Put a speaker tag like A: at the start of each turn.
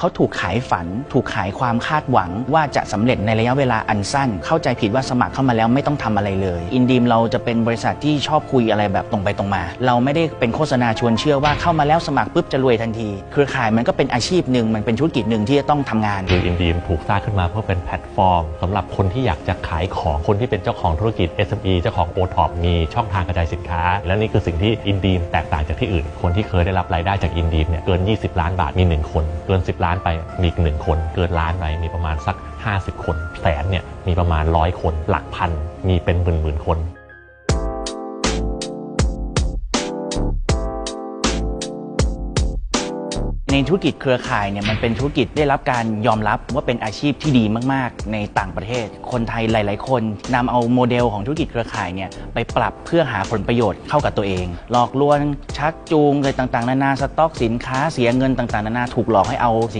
A: เขาถูกขายฝัน ถูกขายความคาดหวังว่าจะสำเร็จในระยะเวลาอันสั้น เข้าใจผิดว่าสมัครเข้ามาแล้วไม่ต้องทำอะไรเลย อินดีมเราจะเป็นบริษัทที่ชอบคุยอะไรแบบตรงไปตรงมา เราไม่ได้เป็นโฆษณาชวนเชื่อว่าเข้ามาแล้วสมัครปุ๊บจะรวยทันที เครือข่ายมันก็เป็นอาชีพหนึ่งมันเป็นธุรกิจหนึ่งที่จะต้องทำงาน
B: คืออินดีมถูกสร้างขึ้นมาเพื่อเป็นแพลตฟอร์มสำหรับคนที่อยากจะขายของคนที่เป็นเจ้าของธุรกิจ SME เจ้าของ o t o p มีช่องทางกระจายสินค้า และนี่คือสิ่งที่อินดีมแตกต่างจากที่อื่น คนที่เคยได้รับรายได้จากอินดีมเนี่ยเกิน 20 ล้านบาทมี 1 คนเกิน 10ล้านไปมีอีกหนึ่งคนเกินล้านไปมีประมาณสัก 50 คนแสนเนี่ยมีประมาณร้อยคน หลักพันมีเป็นหมื่นหมื่นๆคน
A: ในธุรกิจเครือข่ายเนี่ยมันเป็นธุรกิจได้รับการยอมรับว่าเป็นอาชีพที่ดีมาก ๆ ในต่างประเทศ คนไทยหลาย ๆ คนนำเอาโมเดลของธุรกิจเครือข่ายเนี่ยไปปรับเพื่อหาผลประโยชน์เข้ากับตัวเอง หลอกลวงชักจูงอะไรต่าง ๆ นานาสต็อกสินค้าเสียเงินต่าง ๆ นานาถูกหลอกให้เอาสิน